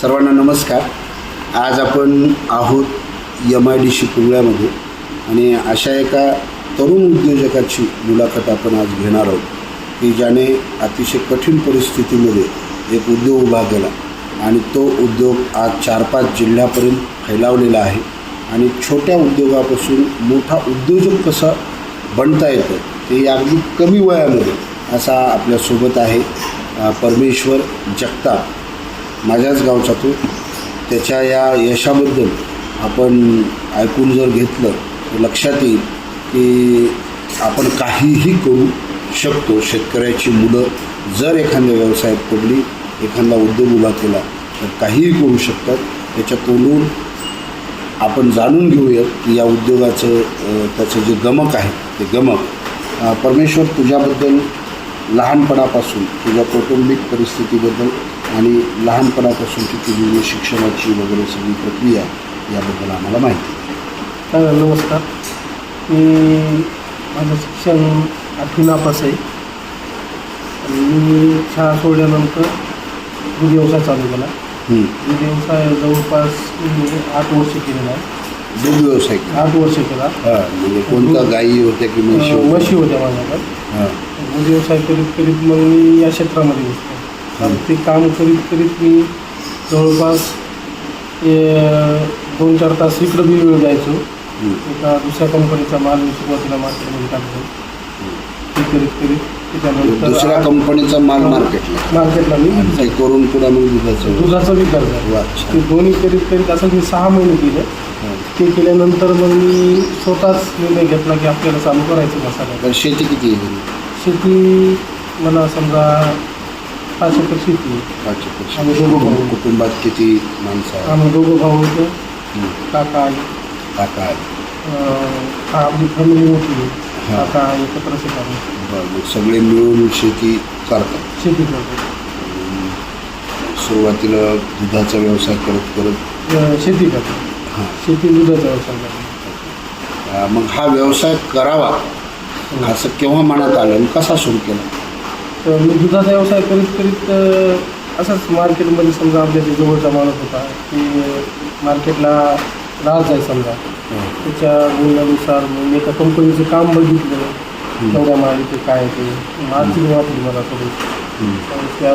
सर्वांना नमस्कार. आज आपण आहोत एम आय डी सी कुंगळ्यामध्ये आणि अशा एका तरुण उद्योजकाची मुलाखत आपण आज घेणार आहोत. की ज्याने अतिशय कठीण परिस्थितीमध्ये एक उद्योग उभा केला आणि तो उद्योग आज चार पाच जिल्ह्यापर्यंत फैलावलेला आहे आणि छोट्या उद्योगापासून मोठा उद्योजक कसा बनता येतं ते अगदी कमी वयामध्ये असा आपल्यासोबत आहे परमेश्वर जगताप. माझ्याच गावचा तो. त्याच्या या यशाबद्दल आपण ऐकून जर घेतलं तर लक्षात येईल की आपण काहीही करू शकतो. शेतकऱ्याची मुलं जर एखाद्या व्यवसायात पडली एखादा उद्योग उभा केला तर काहीही करू शकतात. त्याच्यातून आपण जाणून घेऊयात की या उद्योगाचं त्याचं जे गमक आहे ते गमक परमेश्वर तुझ्याबद्दल लहानपणापासून तुझ्या कौटुंबिक परिस्थितीबद्दल आणि लहानपणापासूनची तुझी जी शिक्षणाची वगैरे सगळी प्रक्रिया याबद्दल आम्हाला माहिती. नमस्कार. मी माझं शिक्षण आठवी नापास आहे. आणि मी शाळा सोडल्यानंतर दूध व्यवसाय चालू केला. हं. दूध व्यवसाय जवळपास मी आठ वर्ष केलेला आहे. दूध व्यवसाय. आठ वर्ष केला. हां म्हणजे कोणत्या गायी होत्या की म्हशी होत्या? माझ्याकडे. हां. दूध व्यवसाय करीत करीत मग मी या क्षेत्रामध्ये घुसलो आणि ते काम करीत करीत मी जवळपास दोन चार तास इकडं बी वेळ जायचो. एका दुसऱ्या कंपनीचा माल मी सुरुवातीला मार्केटमध्ये टाकतो ते करीत करीत त्याच्यानंतर दुसऱ्या कंपनीचा माल मार्केटला मार्केटला मी करून पुन्हा मग दुधाचं दुधाचा विकास झाला वा, ते. दोन्ही करीत करीत असं मी सहा महिने केले. ते केल्यानंतर मग मी स्वतःच निर्णय घेतला की आपल्याला चालू करायचं मसाला शेती किती? शेती मला समजा पाच एकर शेती आहे. एकर आम्ही. दोघं भाऊ. कुटुंबात किती माणसं आहेत? आम्ही दोघं भाऊ होतो. हं. काका आई. काका आहेत. अं, हा आपली फॅमिली आहे. हा. काका एकत्र शेतात बरं मग सगळे मिळून शेती करतात. शेती करतो अं, सुरुवातीला दुधाचा व्यवसाय करत करत अं, शेती करतो हां. शेती दुधाचा व्यवसाय करतो अं, मग हा व्यवसाय करावा. असं केव्हा मनात आलं आणि कसा सुरू केला? तर मी दुधाचा व्यवसाय करीत करीत असंच मार्केटमध्ये समजा आपल्या जे जवळचा माणूस होता की मार्केटला राहत जाय समजा. त्याच्या बोलण्यानुसार मग मी एका कंपनीचं काम बघितलं. केवढ्या माल ते काय ते. मार्केट वाटली मला थोडी. तर त्या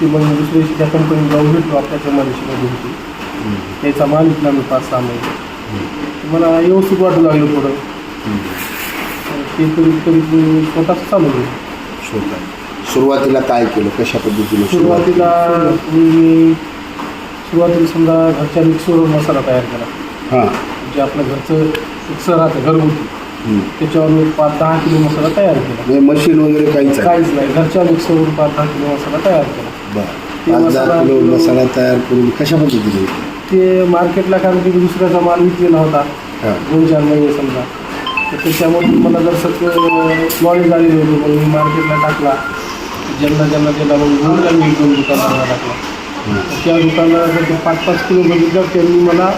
ती मग दुसऱ्या दिवशी त्या कंपनीत जाऊन भेटलो आपल्या कमालीशीमध्ये होती. त्याचा माल विकला मी पाच सहा महिने. मला व्यवस्थित वाटू लागलं थोडं ते करीत करीत स्वतःच चालू केलं. स्वतः सुरुवातीला काय केलं? कशा पद्धतीने? सुरुवातीला मी सुरुवातीला समजा घरच्या मिक्सरवर मसाला तयार केला. हां. जे आपलं घरचं मिक्सर राहतं घरगुती. त्याच्यावर मी पाच दहा किलो मसाला तयार केला. म्हणजे मशीन वगैरे काहीच काहीच नाही. घरच्या मिक्सरवर पाच दहा किलो मसाला तयार केला. बरं. ते पाच दहा मसाला किलो किलो- मसाला तयार करून कशा पद्धतीने? ते मार्केटला कारण की दुसऱ्याचा माल विकलेला होता. दोन चार महिने समजा. तर त्याच्यामधून मला जर नॉलेज आलेलं होतं मग मी मार्केटला टाकला. ज्यांना ज्यांना दिला मग घेऊन मी दोन दुकानाला टाकला. त्या दुकानाला जर ते पाच पाच किलो बघितलं त्यांनी मला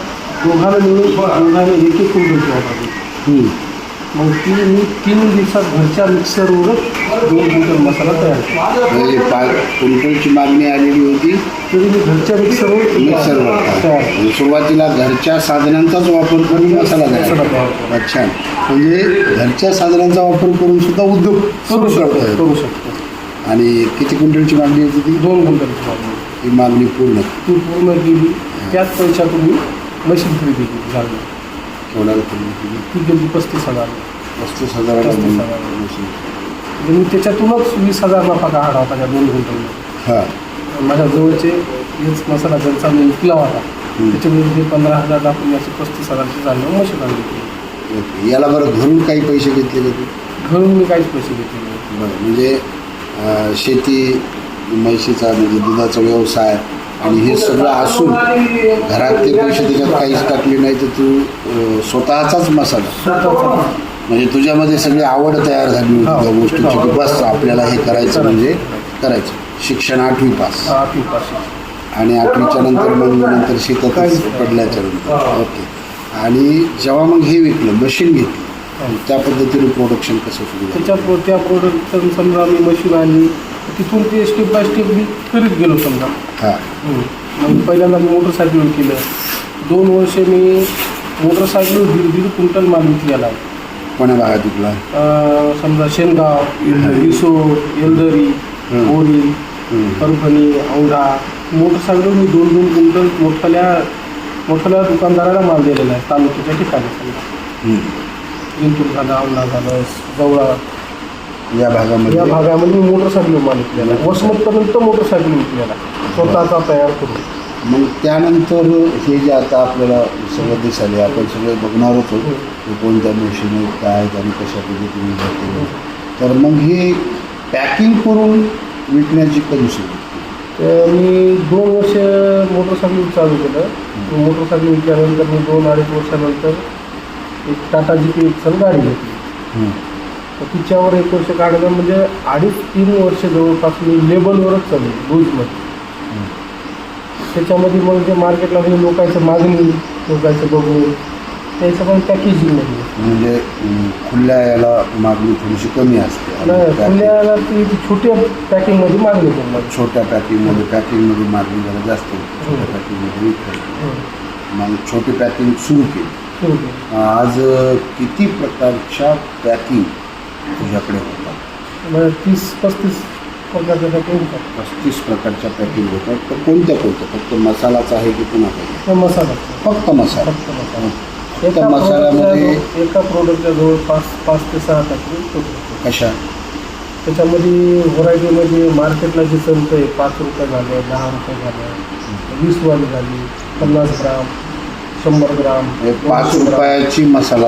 दोघांना मिळून दोघांना एक एक क्विंटलची ऑर्डर दिली. हं. मग ती मी तीन दिवसात घरच्या मिक्सरवरच दोन क्विंटल मसाला तयार केला. म्हणजे पाच क्विंटलची मागणी आलेली होती. तरी मी घरच्या मिक्सरवर मिक्सरवर तयार म्हणजे सुरुवातीला घरच्या साधनांचाच वापर करून मसाला मसाला तयार तयार केला. अच्छा. म्हणजे घरच्या साधनांचा वापर करून सुद्धा उद्योग करू शकतो. शकतो करू शकतो. आणि किती क्विंटलची मागणी होती ती दोन क्विंटलची मागणी ही मागणी पूर्ण. ती पूर्ण केली. त्याच पैशातून मी मशीन खरेदी केली झाली पूर्ण केली ती गेली पस्तीस हजार. पस्तीस हजार. म्हणजे मी त्याच्यातूनच वीस हजार नफा काढला होता त्या दोन क्विंटल हां. माझ्या जवळचे हेच मसाला ज्यांचा मी विकला होता. त्याच्यामध्ये ते पंधरा हजार दाखवून असे पस्तीस हजारची झाली मशीन आणली ओके. याला बरं घरून काही पैसे घेतले का तू? घरून मी काहीच पैसे घेतले नाही. बरं म्हणजे अं, शेती म्हशीचा म्हणजे दुधाचा व्यवसाय आणि हे सगळं असून घरातले पैसे त्याच्यात काहीच टाकले नाही तर तू स्वतःचाच मसाला. म्हणजे तुझ्यामध्ये सगळी आवड तयार झाली होती हो. त्या गोष्टीची की बस आपल्याला हे करायचं म्हणजे करायचं. शिक्षण आठवी पास. आणि आठवीच्या नंतर मग नंतर शेतातच. पडल्याच्या नंतर. ओके. आणि जेव्हा मग हे विकलं मशीन घेतलं त्या पद्धतीने प्रोडक्शन कसं सुरू झालं? त्याच्या प्रो त्या प्रोडक्ट समजा मी मशीन आणली तिथून ते स्टेप बाय स्टेप मी करीत गेलो समजा. हां. मग पहिल्यांदा मी मोटरसायकल केलं. दोन वर्ष मी मोटरसायकल दीड दीड क्विंटल माल विकलेला आहे. कोण्या भागात विकला? अं, समजा शेनगाव रिसोड येलदरी हं. परभणी औंढा. मोटरसायकल मी दोन दोन क्विंटल मोठ्याल्या मोठ्याल्या दुकानदाराला माल दिलेला आहे तालुक्याच्या ठिकाणी समजा. जिंतूर झालं औंढा झालं जवळा या या भागामध्ये भागामध्ये मी मोटरसायकल आहे. वसमतपर्यंत मोटरसायकल विकलेला स्वतःचा तयार करून. मग त्यानंतर हे जे आता आपल्याला सगळं दिसाले आपण सगळे बघणारच आहोत की कोणत्या मशीन काय आहेत आणि कशा पद्धतीने जाते तर मग हे पॅकिंग करून विकण्याची कधी सुरू तर मी दोन वर्ष मोटरसायकल चालू केलं. मोटरसायकल विकल्यानंतर मी दोन अडीच वर्षानंतर एक टाटा जी पी एक्सल गाडी घेतली. तिच्यावर एक वर्ष काढलं म्हणजे अडीच तीन वर्ष जवळपास मी लेबलवरच चालू लूजमध्ये त्याच्यामध्ये मग जे मार्केटला म्हणजे लोकांचं मागणी लोकांचं बघून त्याचं पण पॅकेजिंगमध्ये म्हणजे अं, खुल्या याला मागणी थोडीशी कमी असते. आणि खुल्याला ती ती छोट्या पॅकिंगमध्ये मागणी करणार छोट्या पॅकिंगमध्ये पॅकिंगमध्ये मागणी जरा जास्त होती. छोट्या पॅकिंगमध्ये विकतात मग छोटी पॅकिंग सुरू केली. सुरू केलं. आज किती प्रकारच्या पॅकिंग तुझ्याकडे होतात तीस पस्तीस प्रकारच्या पॅकिंग होतात पस्तीस प्रकारच्या पॅकिंग होतात तर कोणत्या कोणत्या? फक्त मसालाच आहे की पुन्हा काही ते मसाला. फक्त मसाला. फक्त मसाला. एका मसाल्यामध्ये एका प्रोडक्टच्या जवळ पाच पाच ते सहा शकतो कशा? त्याच्यामध्ये व्हरायटीमध्ये मार्केटला जे चालतं आहे पाच रुपये झाले दहा रुपये झाले वीस वाली झाली पन्नास ग्राम शंभर ग्राम हे पाच. रुपयाची मसाला.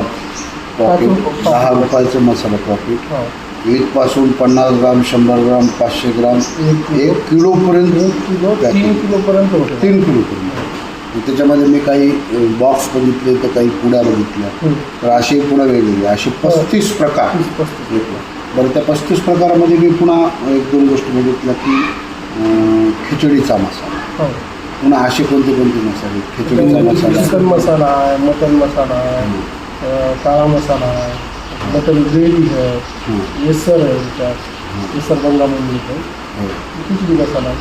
पाच दहा रुपये. रुपयाचं मसाला पॉकेट हा. इथपासून पन्नास ग्राम शंभर ग्राम पाचशे ग्राम एक किलो. एक किलोपर्यंत एक किलो तीन. किलोपर्यंत होतं. तीन किलोपर्यंत. त्याच्यामध्ये मी काही बॉक्स बघितले तर काही पुड्या बघितल्या. हं. तर असे पुन्हा वेगवेगळे असे पस्तीस प्रकार. तीस पस्तीस. घेतलं बरं त्या पस्तीस प्रकारामध्ये मी पुन्हा एक दोन गोष्टी बघितल्या की खिचडीचा मसाला. हो. पुन्हा असे कोणते कोणते मसाले? खिचडीचा मसाला. चिकन मसाला मटन मसाला काळा मसाला आहे. मटन ग्रेव्ही आहे. हं, येसर आहे त्याच्यात येसर बंगामध्ये मिळतो हो. खिचडी मसाला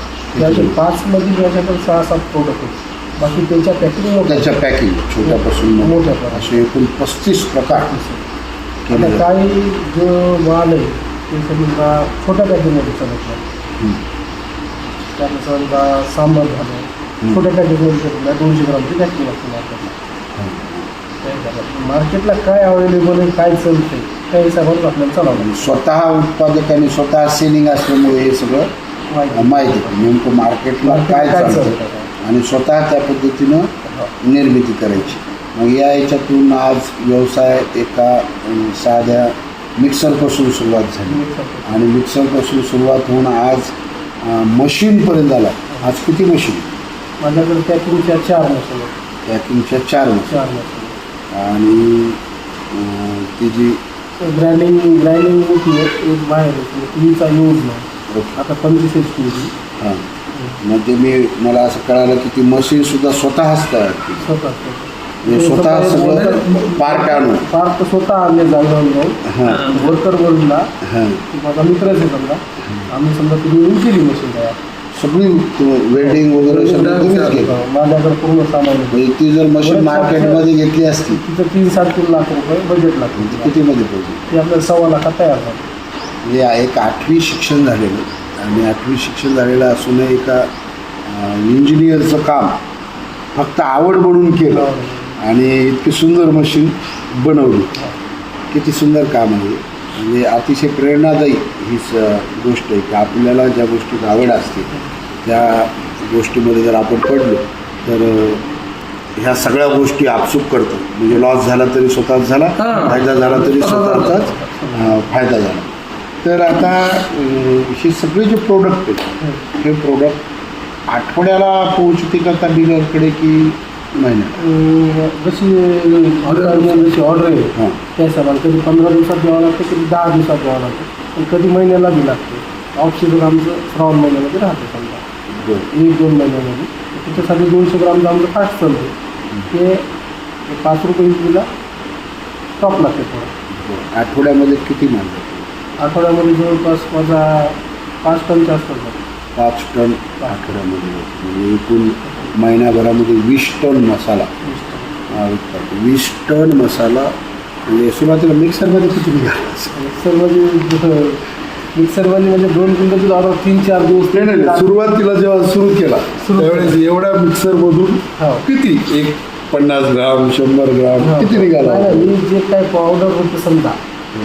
याचे पाचमध्ये याच्याकडे सहा सात प्रोडक्ट आहेत. बाकी त्यांच्या पॅकिंग त्याच्या पॅकिंग छोट्यापासून मोठ्या. असे एकूण पस्तीस प्रकार आता. काही जो माल आहे ते समजा छोट्या पॅकिंगमध्ये चालत नाही त्यात समजा सांबार झालं. छोट्या नाही दोनशे ग्रामची पॅकिंग असते. मार्केटला हं. मार्केटला काय अवेलेबल आहे काय चालतंय त्या हिशोबाने आपल्याला चालावं आणि स्वतः उत्पादकांनी स्वतः सेलिंग असल्यामुळे हे सगळं माहिती. नेमकं मार्केटला काय चालतं चालतं? आणि स्वतः त्या पद्धतीनं. निर्मिती करायची. मग या याच्यातून आज व्यवसाय एका साध्या मिक्सरपासून सुरुवात झाली. आणि मिक्सरपासून सुरुवात होऊन आज मशीनपर्यंत झाला आज किती मशीन माझ्याकडे पॅकिंगच्या चार मशीन चार मशीन चार मशीन आणि ती जी ग्राइंडिंग ग्राइंडिंग आहे एक बाहेर आहे टीचा यूज नाही. आता पंचवीस एच पी हां. मग ते मी मला असं कळालं की ती मशीनसुद्धा स्वतःच तयार केली स्वतः. म्हणजे स्वतः सगळं पार्ट आणून. पार्ट स्वतः आणले जाऊन हां. वर्कर बोलला हां. माझा मित्रच आहे समजा. आम्ही समजा ती येऊन केली मशीन तयार. सगळी वेल्डिंग वगैरे सगळं तुम्हीच केलं. माझ्याकडे पूर्ण सामान आहे. म्हणजे ती जर मशीन मार्केटमध्ये घेतली असती. तिथं तीन साडेतीन लाख रुपये बजेट लागतं. तर कितीमध्ये पडली ते आपल्याला सव्वा लाखात तयार झालं. म्हणजे एक आठवी शिक्षण झालेलं. आणि आठवी शिक्षण झालेलं असूनही एका इंजिनियरचं काम फक्त आवड म्हणून केलं. आणि इतकी सुंदर मशीन बनवली. किती सुंदर काम आहे. म्हणजे अतिशय प्रेरणादायी ही स गोष्ट आहे की आपल्याला ज्या गोष्टीत आवड असते त्या गोष्टीमध्ये जर आपण पडलो तर ह्या सगळ्या गोष्टी आपसूक करतो म्हणजे लॉस झाला तरी स्वतःच झाला फायदा झाला तरी स्वतःचाच फायदा झाला. तर आता हे सगळे जे प्रोडक्ट आहेत हे प्रोडक्ट आठवड्याला पोहोचते का त्या डीलरकडे की महिन्यात जशी ऑर्डर जशी ऑर्डर आहे हां. त्या हिशोबाने कधी पंधरा दिवसात द्यावं लागतं कधी दहा दिवसात द्यावं लागतं. कधी महिन्याला बी लागते. ऑफ सीझन आमचं श्रावण महिन्यामध्ये राहतं समजा. एक दोन महिन्यामध्ये त्याच्यासाठी दोनशे ग्रामचं आमचं फास्ट चालतं ते पाच रुपये विक्रीला स्टॉप लागते थोडं. आठवड्यामध्ये किती माल? आठवड्यामध्ये जवळपास माझा पाच टनच्या आसपास. पाच टन आठवड्यामध्ये. म्हणजे एकूण महिन्याभरामध्ये वीस टन मसाला विकतात वीस टन मसाला म्हणजे सुरुवातीला मिक्सरमध्ये किती निघाला मिक्सरमध्ये मिक्सरमध्ये म्हणजे दोन क्विंटलची आता तीन चार दिवस नाही नाही नाही. सुरुवातीला जेव्हा सुरू केला सुरू त्यावेळेस एवढ्या मिक्सर मधून हो. किती एक पन्नास ग्राम शंभर ग्राम हा. किती निघाला नाही, नाही, मी जे काय पावडर होतं समजा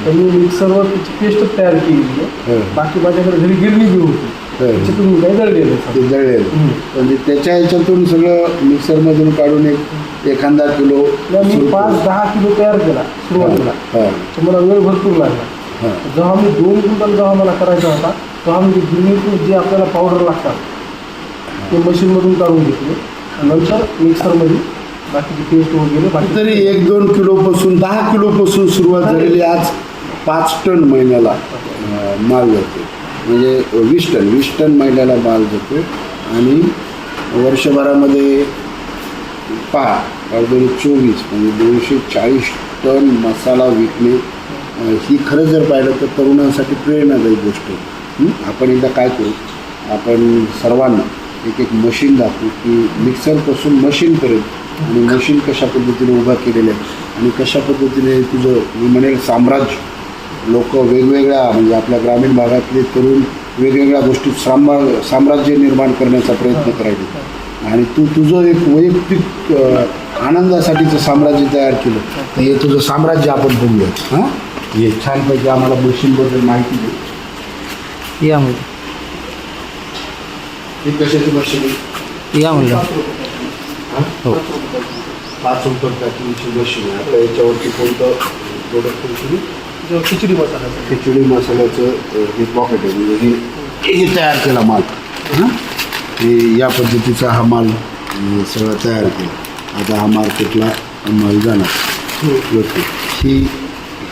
तर मी मिक्सरवर त्याची पेस्ट तयार केली आहे हं. बाकी माझ्याकडे घरी गिरणी बी होती हं. त्याच्यातून मी काही दळलेलं आहे ते जळलेलं हम्म. म्हणजे त्याच्या ह्याच्यातून सगळं मिक्सरमधून काढून एक एखादा किलो समजा. मी सुरू- पाच दहा किलो तयार केला सुरुवातीला हा, तर मला वेळ भरपूर लागला. जेव्हा मी दोन क्विंटल जेव्हा मला करायचा होता तेव्हा मी गिरणीतून जे आपल्याला पावडर लागतात ते मशीनमधून काढून घेतले. नंतर मिक्सरमध्ये बाकीची पेस्ट वगैरे बाकी तरी एक दोन किलोपासून दहा किलोपासून सुरुवात झालेली आज पाच टन महिन्याला माल जातो म्हणजे वीस टन वीस टन महिन्याला माल जातो आणि वर्षभरामध्ये पहा दोन चोवीस म्हणजे दोनशे चाळीस टन मसाला विकणे ही खरं जर पाहिलं तर तरुणांसाठी प्रेरणादायी गोष्ट आहे. आपण एकदा काय करू आपण सर्वांना एक एक मशीन दाखवू की मिक्सरपासून मशीनपर्यंत आणि मशीन कशा पद्धतीने उभा केलेलं आहे आणि कशा पद्धतीने तुझं मी म्हणेल साम्राज्य लोक वेगवेगळ्या म्हणजे आपल्या ग्रामीण भागातले तरुण वेगवेगळ्या गोष्टीत साम्रा साम्राज्य निर्माण करण्याचा प्रयत्न करायचे. आणि तू तुझं एक वैयक्तिक आनंदासाठीचं साम्राज्य तयार केलं. तर हे तुझं साम्राज्य आपण बघूया हां? हे छानपैकी आम्हाला मशीनबद्दल माहिती दे. या म्हणलं ही कशाची मशीन आहे? या म्हणलं हो? पाच रुपये मशीन आहे. आता याच्यावरती कोणतं प्रोडक्ट तुमची जो खिचडी मसाला खिचडी मसाल्याचं हे पॉकेट आहे. म्हणजे हे हे तयार केला माल. हं? हे या पद्धतीचा हा माल अ, सगळा तयार केला. आता हा मार्केटला माल जाणार ओके ही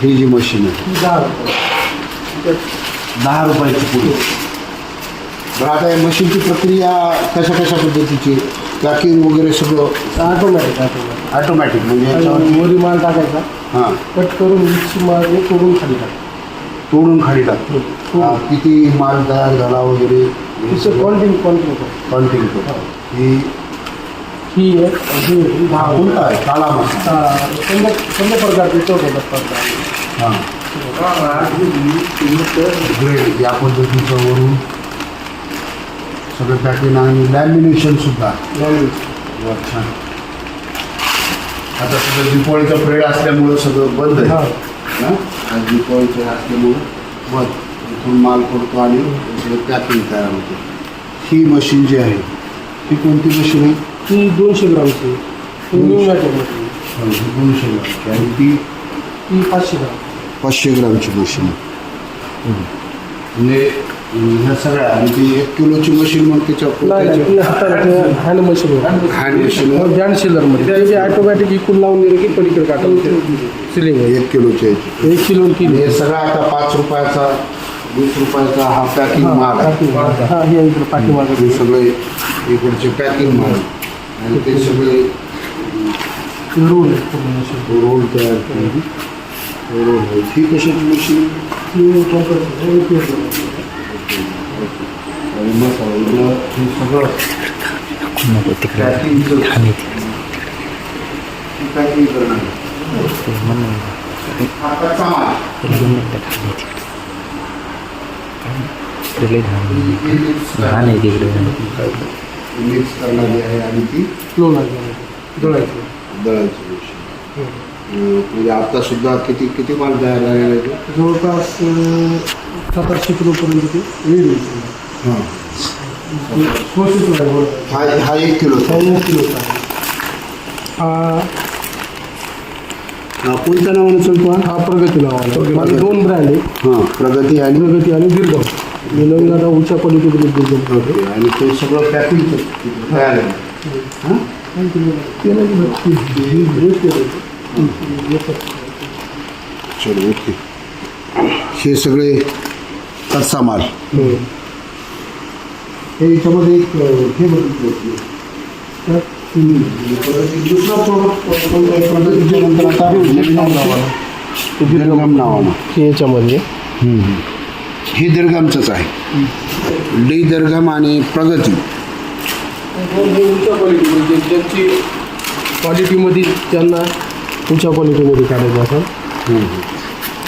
ही जी मशीन आहे दहा रुपये. दहा रुपयाची पुढे. बरं आता या मशीनची प्रक्रिया कशा कशा पद्धतीची? पॅकिंग वगैरे सगळं? ऑटोमॅटिक ऑटोमॅटिक ऑटोमॅटिक म्हणजे याच्यावरती? वरी माल टाकायचा. हां. कट करून मिक्सी मारणे तोडून खाली टाक. तोडून खाली टाकतो हा, किती माल तयार झाला वगैरे? तिचं क्वांटिटी क्वांटिटी कॉन्टिन्यू करतो ही. ही एक ही एक, ही दहा हा कोणता आहे? काळा मसाला हा, समजा समजा प्रकारचे चौक प्रकार हां. ग्रेड या पद्धतीचं वरून सगळं पॅकिंग आणि लॅमिनेशन सुद्धा. वा, छान. आता सगळं दिपावळीचा पिरियड असल्यामुळं सगळं बंद आहे. हा. आज दिपावळीचं असल्यामुळं बंद. इथून माल पडतो आणि सगळं पॅकिंग तयार होते. ही मशीन जी आहे ही कोणती मशीन आहे? ती दोनशे ग्रामची ती दोनशे ग्रामची. आणि ती? ती पाचशे ग्राम. पाचशे ग्रामची मशीन। आहे म्हणजे ह्या सगळ्या आणि ती एक किलोची मशीन मग त्याच्या hand machine hand machine. Hand शिलरमध्ये ते ऑटोमॅटिक इकून लावून दिलं की पलीकडे सिलिंग एक किलोची एक किलो किलो हे सगळं आता पाच रुपयाचा वीस रुपयाचा हा पॅकिंग माल हे पाठीमागे हे सगळे इकडचे पॅकिंग माल। आणि ते सगळे रोल रोल तयार केले रोल आहे ही कशाची मशीन ती कंपनी आणि मसाला इकडं हे सगळं नको तिकडे पॅकिंगचं खाली पॅकिंग करणार ते म्हणून हा कच्चा माल त्याला घेऊन तिकडे घाण आहे. तिकडे मिक्स करणारी आहे आणि ती फ्लो लागली दळायची म्हणजे आता सुद्धा किती किती माल तयार झालेला आहे तो? जवळपास सात आठशे किलोपर्यंत ते वेळ हां. हा हा एक किलो चाळीस किलोचा आहे. हा. हा कोणत्या नावाने चालतो हा? हा प्रगती नावाला. माझे दोन ब्रँड आहे हां प्रगती आणि? प्रगती आणि दीर्घम. मी नवीन आता क्वालिटीमध्ये दीर्घम. ओके आणि ते सगळं पॅकिंग तयार आहे. हां. चलो ओके हे सगळे कच्चा माल. हे. याच्यामध्ये एक हे बघितलं दुसरा प्रोडक्ट प्रगतीच्या नंतर आता दीर्घम नावानं. हे याच्यामध्ये. हे दीर्घामचंच आहे. डी दर्गम आणि प्रगती. हे क्वालिटीमध्ये ज्यांची क्वालिटीमध्ये त्यांना उंच्या क्वालिटीमध्ये काढायचं असं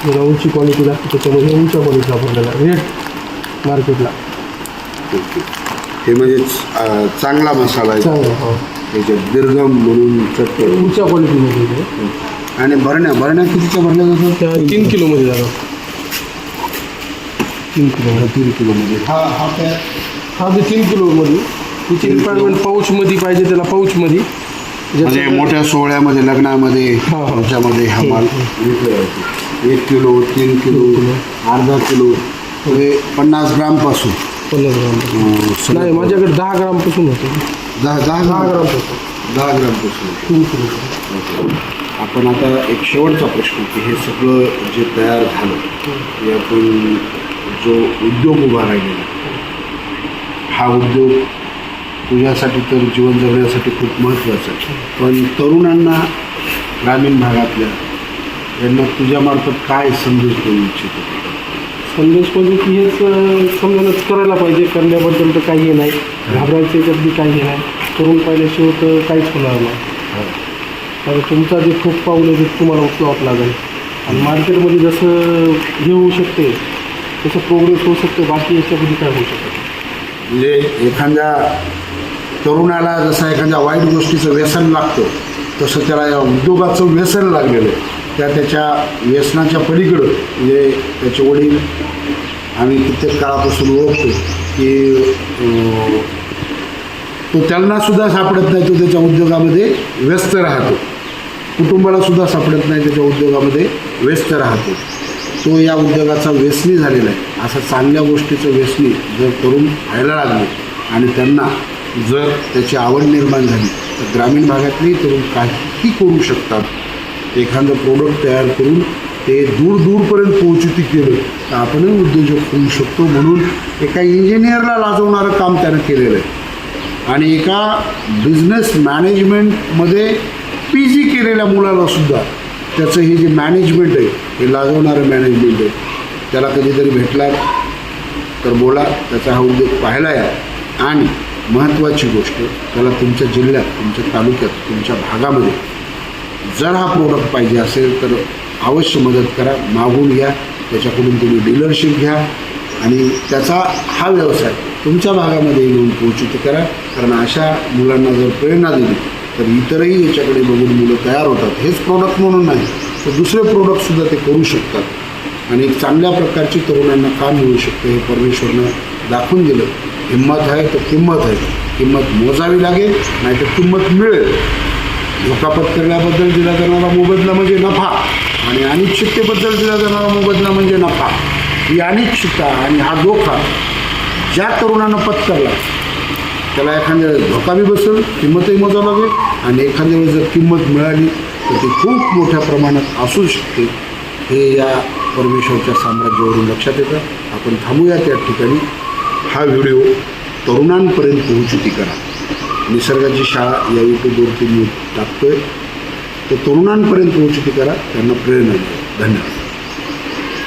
ज्याला उंची क्वालिटी लागते त्याच्यामध्ये उंच्या क्वालिटीला भरलेला रेट मार्केटला हे म्हणजे चांगला मसाला आहे चांगलं हो त्याच्यात दीर्घम म्हणून चटक उंच्या क्वालिटीमध्ये आहे. आणि भरण्या भरण्या कितीच्या भरल्या जातात त्या तीन किलोमध्ये जातात तीन किलो तीन किलोमध्ये हा हा हा बी तीन किलोमध्ये तिची रिक्वायरमेंट पाऊचमध्ये पाहिजे त्याला पाऊचमध्ये म्हणजे मोठ्या सोहळ्यामध्ये लग्नामध्ये हा, हा. ह्याच्यामध्ये हा माल विकला जातो एक किलो तीन किलो अर्धा किलो म्हणजे पन्नास ग्रामपासून पन्नास ग्राम. सगळं- नाही माझ्याकडे दहा ग्रामपासून होतं. दहा दहा दहा ग्राम. ग्रामपासून दहा ग्रामपासून आपण आता एक शेवटचा प्रश्न की हे सगळं जे तयार झालं आपण जो उद्योग उभा राहिलेला हा उद्योग तुझ्यासाठी तर जीवन जगण्यासाठी खूप महत्त्वाचा आहे. पण तरुणांना ग्रामीण भागातल्या यांना तुझ्यामार्फत काय संदेश देऊ इच्छितो? संदेश म्हणजे की हेच अं, समजायलाच करायला पाहिजे. करण्याबद्दल तर काही हे नाही. घाबरायचं याच्यात बी काही हे नाही. करून पाहिल्याशिवाय तर काहीच होणार नाही. कारण तुमचा जे ठोक पाऊल आहे ते तुम्हाला प्लॉट लागेल आणि मार्केटमध्ये जसं हे होऊ शकते तसं प्रोग्रेस होऊ शकते. बाकी याच्यामध्ये काय होऊ शकत. म्हणजे एखाद्या तरुणाला जसा एखाद्या वाईट गोष्टीचं व्यसन लागतं तसं त्याला या उद्योगाचं व्यसन लागलेलं आहे. त्या त्याच्या व्यसनाच्या पलीकडं म्हणजे त्याचे वडील आम्ही कित्येक काळापासून ओळखतो की तो त्यांनासुद्धा सापडत नाही तो त्याच्या उद्योगामध्ये व्यस्त राहतो. कुटुंबालासुद्धा सापडत नाही त्याच्या उद्योगामध्ये व्यस्त राहतो. तो या उद्योगाचा व्यसनी झालेला आहे. असं चांगल्या गोष्टीचं व्यसनी जर करून व्हायला लागले आणि त्यांना जर त्याची आवड निर्माण झाली तर ग्रामीण भागातली तरुण काहीही करू शकतात. एखादं प्रोडक्ट तयार करून ते दूर दूरपर्यंत पोहोचती केलं तर आपणही उद्योजक होऊ शकतो म्हणून एका इंजिनियरला लाजवणारं काम त्यानं केलेलं आहे. आणि एका बिझनेस मॅनेजमेंटमध्ये पी जी केलेल्या मुलाला सुद्धा त्याचं हे जे मॅनेजमेंट आहे हे लाजवणारं मॅनेजमेंट आहे त्याला कधीतरी भेटला तर बोला त्याचा हा उद्योग पाहायला या. आणि महत्त्वाची गोष्ट त्याला तुमच्या जिल्ह्यात तुमच्या तालुक्यात तुमच्या भागामध्ये जर हा प्रोडक्ट पाहिजे असेल तर अवश्य मदत करा मागून घ्या त्याच्याकडून तुम्ही डीलरशिप घ्या आणि त्याचा हा व्यवसाय तुमच्या भागामध्ये येऊन पोहोचित करा कारण अशा मुलांना जर प्रेरणा दिली तर इतरही याच्याकडे बघून मुलं तयार होतात. हेच प्रोडक्ट म्हणून नाही तर दुसरे प्रोडक्टसुद्धा ते करू शकतात. आणि एक चांगल्या प्रकारची तरुणांना काम मिळू शकते हे परमेश्वरनं दाखवून दिलं. हिंमत आहे तर किंमत आहे. किंमत मोजावी लागेल नाही तर किंमत मिळेल. धोकापत करण्याबद्दल दिला जाणारा मोबदला म्हणजे नफा. आणि अनिश्चिततेबद्दल दिला जाणारा मोबदला म्हणजे नफा. ही अनिश्चितता आणि हा धोका ज्या तरुणानं पत्करला त्याला एखाद्या धोका बी बसेल किंमतही मोजावं लागेल आणि एखाद्या वेळेस जर किंमत मिळाली तर ती खूप मोठ्या प्रमाणात असू शकते. हे या परमेश्वरच्या साम्राज्यावरून लक्षात येतं. आपण थांबूया त्या ठिकाणी. हा व्हिडिओ तरुणांपर्यंत पोहोचती करा. निसर्गाची शाळा या यूट्यूबवरती मी टाकतोय. तर तरुणांपर्यंत पोहोचती करा. त्यांना प्रेरणा द्या. धन्यवाद.